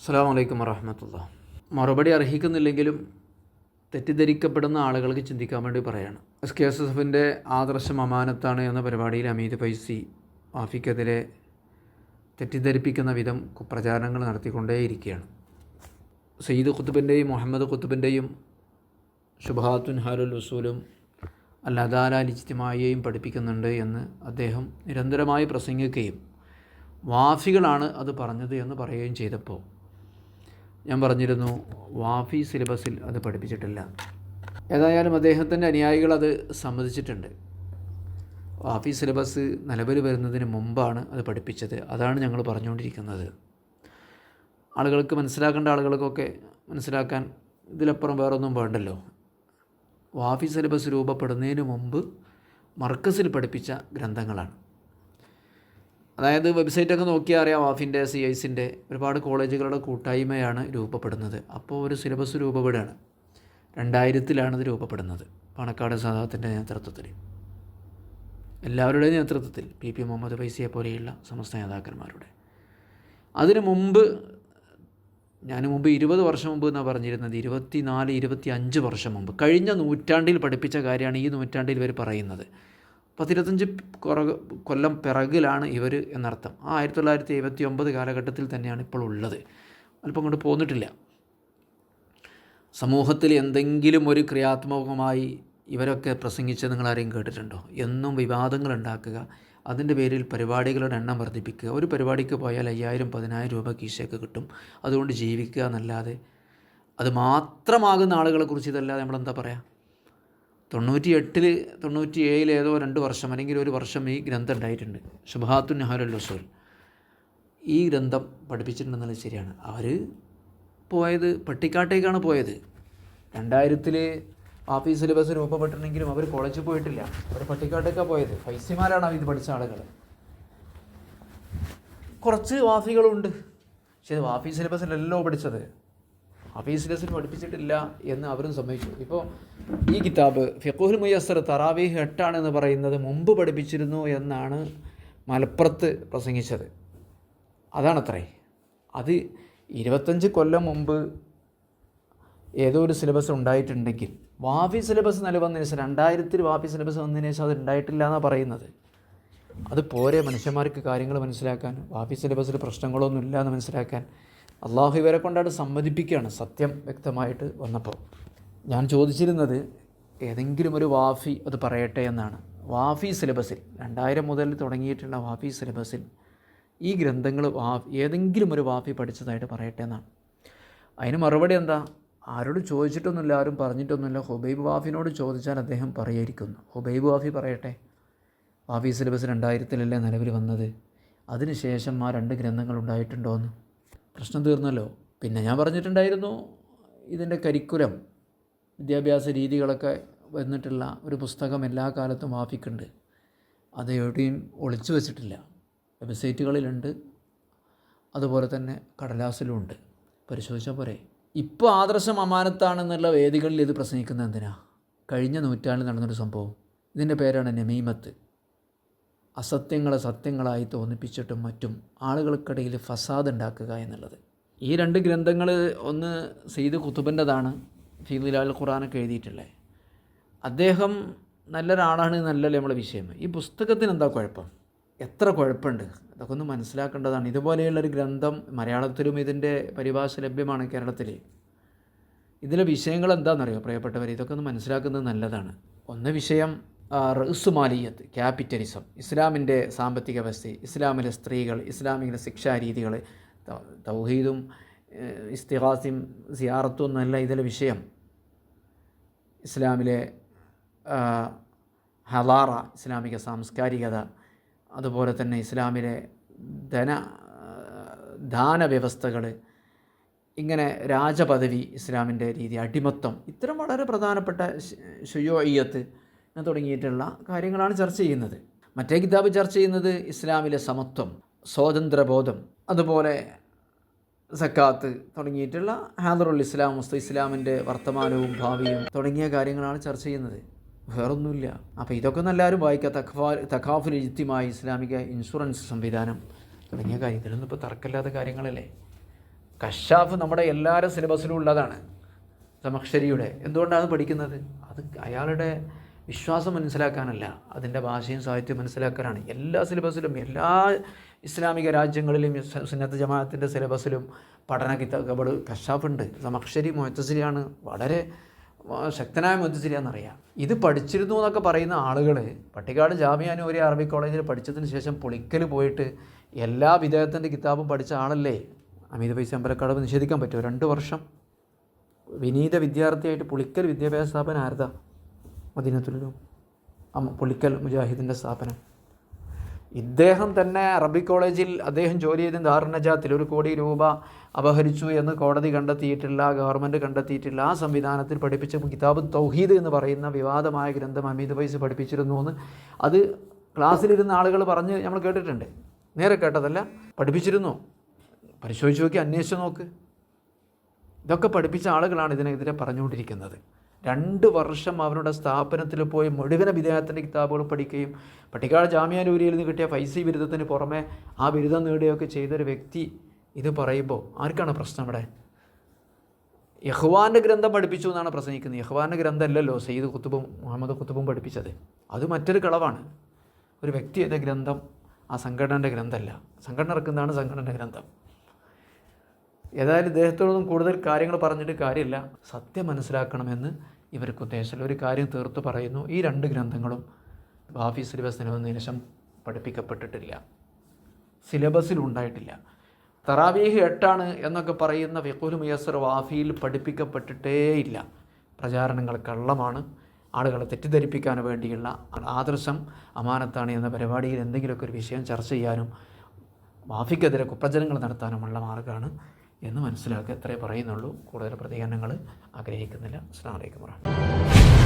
അസ്സാം വലൈക്കും വറഹമത്തുള്ള മറുപടി അർഹിക്കുന്നില്ലെങ്കിലും തെറ്റിദ്ധരിക്കപ്പെടുന്ന ആളുകൾക്ക് ചിന്തിക്കാൻ വേണ്ടി പറയാണ്. എസ് കെ എസ് എഫിന്റെ ആദർശം അമാനത്താണ് എന്ന പരിപാടിയിൽ അമീത് പൈസി ആഫിക്കെതിരെ തെറ്റിദ്ധരിപ്പിക്കുന്ന വിധം കുപ്രചാരണങ്ങൾ നടത്തിക്കൊണ്ടേയിരിക്കുകയാണ്. സയ്യിദ് ഖുത്തുബിന്റെയും മുഹമ്മദ് ഖുത്തുബിന്റെയും ഷുബാത്തുൻ ഹാലുൽ വസൂലും അൽ അദാല ലിജിത്തിമായെയും പഠിപ്പിക്കുന്നുണ്ട് എന്ന് അദ്ദേഹം നിരന്തരമായി പ്രസംഗിക്കുകയും വാഫികളാണ് അത് പറഞ്ഞത് എന്ന് പറയുകയും ചെയ്തപ്പോൾ ഞാൻ പറഞ്ഞിരുന്നു വാഫി സിലബസിൽ അത് പഠിപ്പിച്ചിട്ടില്ല. ഏതായാലും അദ്ദേഹത്തിന്റെ അനുയായികൾ അത് സമ്മതിച്ചിട്ടുണ്ട്. വാഫി സിലബസ് നിലവിൽ വരുന്നതിന് മുമ്പാണ് അത് പഠിപ്പിച്ചത്. അതാണ് ഞങ്ങൾ പറഞ്ഞുകൊണ്ടിരിക്കുന്നത്. ആളുകൾക്ക് മനസ്സിലാക്കേണ്ട ആളുകൾക്കൊക്കെ മനസ്സിലാക്കാൻ ഇതിലപ്പുറം വേറൊന്നും വേണ്ടല്ലോ. വാഫി സിലബസ് രൂപപ്പെടുന്നതിന് മുമ്പ് മർക്കസിൽ പഠിപ്പിച്ച ഗ്രന്ഥങ്ങളാണ്. അതായത് വെബ്സൈറ്റൊക്കെ നോക്കിയാൽ അറിയാം വാഫിന്റെ സി ഐസിന്റെ ഒരുപാട് കോളേജുകളുടെ കൂട്ടായ്മയാണ് രൂപപ്പെടുന്നത്. അപ്പോൾ ഒരു സിലബസ് രൂപപ്പെടുകയാണ്. രണ്ടായിരത്തിലാണ് ഇത് രൂപപ്പെടുന്നത്. പണക്കാട് സദാത്തിന്റെ നേതൃത്വത്തിൽ. എല്ലാവരുടെയും നേതൃത്വത്തിൽ പി പി മുഹമ്മദ് ഫൈസിയെ പോലെയുള്ള സമസ്ത നേതാക്കന്മാരുടെ. അതിനു മുമ്പ് ഞാൻ മുമ്പ് ഇരുപത് വർഷം മുമ്പ് എന്നാണ് പറഞ്ഞിരുന്നത് ഇരുപത്തി നാല് ഇരുപത്തി അഞ്ച് വർഷം മുമ്പ്. കഴിഞ്ഞ നൂറ്റാണ്ടിൽ പഠിപ്പിച്ച കാര്യമാണ് ഈ നൂറ്റാണ്ടിൽ ഇവർ പറയുന്നത്. പത്തിരുപത്തഞ്ച് കുറവ് കൊല്ലം പിറകിലാണ് ഇവർ എന്നർത്ഥം. ആ ആയിരത്തി തൊള്ളായിരത്തി എഴുപത്തി ഒമ്പത് കാലഘട്ടത്തിൽ തന്നെയാണ് ഇപ്പോൾ ഉള്ളത്. അല്പം അങ്ങോട്ട് പോന്നിട്ടില്ല. സമൂഹത്തിൽ എന്തെങ്കിലും ഒരു ക്രിയാത്മകമായി ഇവരൊക്കെ പ്രസംഗിച്ച് നിങ്ങൾ ആരെയും കേട്ടിട്ടുണ്ടോ? എന്നും വിവാദങ്ങൾ ഉണ്ടാക്കുക അതിന്റെ പേരിൽ പരിപാടികളുടെ എണ്ണം വർദ്ധിപ്പിക്കുക. ഒരു പരിപാടിക്ക് പോയാൽ അയ്യായിരം പതിനായിരം രൂപ കീശയൊക്കെ കിട്ടും. അതുകൊണ്ട് ജീവിക്കുക എന്നല്ലാതെ അത് മാത്രമാകുന്ന ആളുകളെക്കുറിച്ച് ഇതല്ലാതെ നമ്മളെന്താ പറയുക തൊണ്ണൂറ്റി എട്ടിൽ തൊണ്ണൂറ്റി ഏഴിൽ ഏതോ രണ്ട് വർഷം അല്ലെങ്കിൽ ഒരു വർഷം ഈ ഗ്രന്ഥം ഉണ്ടായിട്ടുണ്ട്. ഷുബാത്തുൻ നഹലുൽ ഈ ഗ്രന്ഥം പഠിപ്പിച്ചിട്ടുണ്ടെന്നുള്ളത് ശരിയാണ്. അവർ പോയത് പട്ടിക്കാട്ടേക്കാണ് പോയത്. രണ്ടായിരത്തിൽ ആഫീസ് സിലബസ് രൂപപ്പെട്ടിട്ടുണ്ടെങ്കിലും അവർ കോളേജിൽ പോയിട്ടില്ല. അവർ പട്ടിക്കാട്ടേക്കാണ് പോയത്. ഫൈസിമാരാണ് ഇത് പഠിച്ച ആളുകൾ കുറച്ച് വാഫികളുണ്ട്. പക്ഷേ വാഫി സിലബസിലല്ലോ പഠിച്ചത്. ഹഫീസ് ലെസൺ പഠിപ്പിച്ചിട്ടില്ല എന്ന് അവരും സമ്മതിച്ചു. ഇപ്പോൾ ഈ കിതാബ് ഫിഖുൽ മുയസ്സർ തറാവീഹ് എട്ടാണെന്ന് പറയുന്നത് മുമ്പ് പഠിപ്പിച്ചിരുന്നു എന്നാണ് മലപ്പുറത്ത് പ്രസംഗിച്ചത്. അതാണത്രേ. അത് ഇരുപത്തഞ്ച് കൊല്ലം മുമ്പ് ഏതോ ഒരു സിലബസ് ഉണ്ടായിട്ടുണ്ടെങ്കിൽ വാഫി സിലബസ് നിലവന്നതിന് ശേഷം രണ്ടായിരത്തിൽ വാഫി സിലബസ് വന്നതിന് ശേഷം അത് ഉണ്ടായിട്ടില്ല എന്നാണ് പറയുന്നത്. അത് പോരെ മനുഷ്യന്മാർക്ക് കാര്യങ്ങൾ മനസ്സിലാക്കാൻ വാഫി സിലബസിൽ പ്രശ്നങ്ങളൊന്നും ഇല്ല എന്ന് മനസ്സിലാക്കാൻ അള്ളാഹു ഇവരെ കൊണ്ടാണ് സമ്മതിപ്പിക്കുകയാണ് സത്യം വ്യക്തമായിട്ട് വന്നപ്പോൾ. ഞാൻ ചോദിച്ചിരുന്നത് ഏതെങ്കിലും ഒരു വാഫി അത് പറയട്ടെ എന്നാണ്. വാഫി സിലബസിൽ രണ്ടായിരം മുതൽ തുടങ്ങിയിട്ടുള്ള വാഫി സിലബസിൽ ഈ ഗ്രന്ഥങ്ങൾ വാ ഏതെങ്കിലും ഒരു വാഫി പഠിച്ചതായിട്ട് പറയട്ടെ എന്നാണ്. അതിന് മറുപടി എന്താ? ആരോട് ചോദിച്ചിട്ടൊന്നുമില്ല ആരും പറഞ്ഞിട്ടൊന്നുമില്ല. ഹുബൈബ് വാഫിനോട് ചോദിച്ചാൽ അദ്ദേഹം പറയായിരിക്കുന്നു. ഹുബൈബ് വാഫി പറയട്ടെ വാഫി സിലബസ് രണ്ടായിരത്തിലല്ലേ നിലവിൽ വന്നത്? അതിനുശേഷം ആ രണ്ട് ഗ്രന്ഥങ്ങൾ ഉണ്ടായിട്ടുണ്ടോ എന്ന്. പ്രശ്നം തീർന്നല്ലോ. പിന്നെ ഞാൻ പറഞ്ഞിട്ടുണ്ടായിരുന്നു ഇതിന്റെ കരിക്കുലം വിദ്യാഭ്യാസ രീതികളൊക്കെ വന്നിട്ടുള്ള ഒരു പുസ്തകം എല്ലാ കാലത്തും വാഫിക്കുണ്ട് അത് എവിടെയും ഒളിച്ചു വെച്ചിട്ടില്ല. വെബ്സൈറ്റുകളിലുണ്ട്. അതുപോലെ തന്നെ കടലാസിലുമുണ്ട് പരിശോധിച്ചാൽ പോരെ. ഇപ്പോൾ ആദർശം അമാനത്താണെന്നുള്ള വേദികളിൽ ഇത് പ്രസംഗിക്കുന്നത് എന്തിനാ? കഴിഞ്ഞ നൂറ്റാണ്ടിൽ നടന്നൊരു സംഭവം. ഇതിന്റെ പേരാണ് നമീമത്ത്. അസത്യങ്ങളെ സത്യങ്ങളായി തോന്നിപ്പിച്ചിട്ടും മറ്റും ആളുകൾക്കിടയിൽ ഫസാദ് ഉണ്ടാക്കുക എന്നുള്ളത്. ഈ രണ്ട് ഗ്രന്ഥങ്ങൾ ഒന്ന് സെയ്ദ് കുത്തുബന്റെതാണ് ഫീദുലാൽ ഖുറാനൊക്കെ എഴുതിയിട്ടുള്ളത്. അദ്ദേഹം നല്ലൊരാളാണ് നല്ലല്ലേ നമ്മളെ വിഷയം. ഈ പുസ്തകത്തിന് എന്താ കുഴപ്പം? എത്ര കുഴപ്പമുണ്ട്? അതൊക്കെ ഒന്ന് മനസ്സിലാക്കേണ്ടതാണ്. ഇതുപോലെയുള്ളൊരു ഗ്രന്ഥം മലയാളത്തിലും ഇതിന്റെ പരിഭാഷ ലഭ്യമാണ് കേരളത്തിൽ. ഇതിലെ വിഷയങ്ങൾ എന്താണെന്നറിയോ പ്രിയപ്പെട്ടവർ ഇതൊക്കെ ഒന്ന് മനസ്സിലാക്കുന്നത് നല്ലതാണ്. ഒന്ന് വിഷയം റസുമാലിയത്ത് ക്യാപിറ്റലിസം ഇസ്ലാമിന്റെ സാമ്പത്തിക വ്യവസ്ഥ ഇസ്ലാമിലെ സ്ത്രീകൾ ഇസ്ലാമിലെ ശിക്ഷാരീതികൾ തൗഹീദും ഇസ്തിഹാസിയും സിയാറത്തും എന്നല്ല ഇതിലെ വിഷയം. ഇസ്ലാമിലെ ഹലാറ ഇസ്ലാമിക സാംസ്കാരികത അതുപോലെ തന്നെ ഇസ്ലാമിലെ ധന ദാന വ്യവസ്ഥകൾ ഇങ്ങനെ രാജപദവി ഇസ്ലാമിന്റെ രീതി അടിമത്തം ഇത്തരം വളരെ പ്രധാനപ്പെട്ട ഷുയോയ്യത്ത് തുടങ്ങിയിട്ടുള്ള കാര്യങ്ങളാണ് ചർച്ച ചെയ്യുന്നത്. മറ്റേ കിതാബ് ചർച്ച ചെയ്യുന്നത് ഇസ്ലാമിലെ സമത്വം സ്വാതന്ത്ര്യബോധം അതുപോലെ സക്കാത്ത് തുടങ്ങിയിട്ടുള്ള ഹാദറുൽ ഇസ്ലാം മുസ്തു ഇസ്ലാമിന്റെ വർത്തമാനവും ഭാവിയും തുടങ്ങിയ കാര്യങ്ങളാണ് ചർച്ച ചെയ്യുന്നത്. വേറൊന്നുമില്ല. അപ്പോൾ ഇതൊക്കെ നല്ലാരും വായിക്കുക. തഖാ തഖാഫുൽ ഇജ്തിമായി ഇസ്ലാമിക ഇൻഷുറൻസ് സംവിധാനം തുടങ്ങിയ കാര്യം ഇതിലൊന്നും ഇപ്പോൾ തർക്കമില്ലാത്ത കാര്യങ്ങളല്ലേ? കഷാഫ് നമ്മുടെ എല്ലാവരും സിലബസിലും ഉള്ളതാണ്. സമക്ഷരിയുടെ. എന്തുകൊണ്ടാണ് പഠിക്കുന്നത്? അത് അയാളുടെ വിശ്വാസം മനസ്സിലാക്കാനല്ല. അതിന്റെ ഭാഷയും സാഹിത്യവും മനസ്സിലാക്കാനാണ് എല്ലാ സിലബസിലും എല്ലാ ഇസ്ലാമിക രാജ്യങ്ങളിലും സുന്നത്ത ജമാഅത്തിന്റെ സിലബസിലും പഠന കിതാബ് കഷാഫുണ്ട് സമക്ഷരി മൊത്തസിരിയാണ് വളരെ ശക്തനായ മൊത്തസിരിയാണെന്നറിയാം ഇത് പഠിച്ചിരുന്നു എന്നൊക്കെ പറയുന്ന ആളുകൾ പട്ടിക്കാട് ജാമ്യാനൂരി അറബി കോളേജിൽ പഠിച്ചതിന് ശേഷം പുളിക്കൽ പോയിട്ട് എല്ലാ വിദേഹത്തിന്റെ കിതാബും പഠിച്ച ആളല്ലേ? അമിത പൈസ അമ്പലക്കടവ് നിഷേധിക്കാൻ പറ്റുമോ? രണ്ട് വർഷം വിനീത വിദ്യാർത്ഥിയായിട്ട് പുളിക്കൽ വിദ്യാഭ്യാസ സ്ഥാപനം ആരതാ? മദീനത്തുലും പുളിക്കൽ മുജാഹിദിന്റെ സ്ഥാപനം. ഇദ്ദേഹം തന്നെ അറബി കോളേജിൽ അദ്ദേഹം ജോലി ചെയ്ത ദാറുനജാത്തിൽ ഒരു കോടി രൂപ അപഹരിച്ചു എന്ന് കോടതി കണ്ടെത്തിയിട്ടില്ല ഗവൺമെന്റ് കണ്ടെത്തിയിട്ടില്ല. ആ സംവിധാനത്തിൽ പഠിപ്പിച്ച കിതാബ് തൗഹീദ് എന്ന് പറയുന്ന വിവാദമായ ഗ്രന്ഥം അമീദ് വൈസ് പഠിപ്പിച്ചിരുന്നു എന്ന് അത് ക്ലാസ്സിലിരുന്ന ആളുകൾ പറഞ്ഞ് നമ്മൾ കേട്ടിട്ടുണ്ട്. നേരെ കേട്ടതല്ല പഠിപ്പിച്ചിരുന്നു. പരിശോധിച്ച് നോക്കി അന്വേഷിച്ച് നോക്ക്. ഇതൊക്കെ പഠിപ്പിച്ച ആളുകളാണ് ഇതിനെതിരെ പറഞ്ഞുകൊണ്ടിരിക്കുന്നത്. രണ്ട് വർഷം അവരുടെ സ്ഥാപനത്തിൽ പോയി മുഴുവൻ വിദേഹത്തിന്റെ കിതാബുകൾ പഠിക്കുകയും പട്ടിക്കാട് ജാമ്യാനൂരിയിൽ നിന്ന് കിട്ടിയ ഫൈസി ബിരുദത്തിന് പുറമെ ആ ബിരുദം നേടുകയൊക്കെ ചെയ്തൊരു വ്യക്തി ഇത് പറയുമ്പോൾ ആർക്കാണ് പ്രശ്നം ഇവിടെ? യഹ്വാന്റെ ഗ്രന്ഥം പഠിപ്പിച്ചു എന്നാണ് പ്രസംഗിക്കുന്നത്. യഹ്വാന്റെ ഗ്രന്ഥമല്ലല്ലോ സയ്യിദ് കുത്തുബും മുഹമ്മദ് കുത്തുബും പഠിപ്പിച്ചത്. അത് മറ്റൊരു കളവാണ്. ഒരു വ്യക്തിയുടെ ഗ്രന്ഥം ആ സംഘടനയുടെ ഗ്രന്ഥമല്ല. സംഘടന ഇറക്കുന്നതാണ് സംഘടനയുടെ ഗ്രന്ഥം. ഏതായാലും ഇദ്ദേഹത്തോടൊന്നും കൂടുതൽ കാര്യങ്ങൾ പറഞ്ഞിട്ട് കാര്യമില്ല. സത്യം മനസ്സിലാക്കണമെന്ന് ഇവർക്ക് ഉദ്ദേശമില്ല. ഒരു കാര്യം തീർത്ത് പറയുന്നു. ഈ രണ്ട് ഗ്രന്ഥങ്ങളും ബാഫി സിലബസിന് നിലശം പഠിപ്പിക്കപ്പെട്ടിട്ടില്ല. സിലബസിൽ ഉണ്ടായിട്ടില്ല. തറാവീഹ് എട്ടാണ് എന്നൊക്കെ പറയുന്ന ഫിഖുൽ മുയസർ വാഫിയിൽ പഠിപ്പിക്കപ്പെട്ടിട്ടേ ഇല്ല പ്രചാരണങ്ങൾ കള്ളമാണ്. ആളുകളെ തെറ്റിദ്ധരിപ്പിക്കാൻ വേണ്ടിയുള്ള ആദർശം അമാനത്താണ് എന്ന പരിപാടിയിൽ എന്തെങ്കിലുമൊക്കെ ഒരു വിഷയം ചർച്ച ചെയ്യാനും വാഫിക്കെതിരെ കുപ്രചനങ്ങൾ നടത്താനുമുള്ള മാർഗമാണ് എന്ന് മനസ്സിലാക്കുക എത്രേ പറയുന്നുള്ളൂ. കൂടുതൽ പ്രതികരണങ്ങൾ ആഗ്രഹിക്കുന്നില്ല. അസ്ലാം വലൈക്കും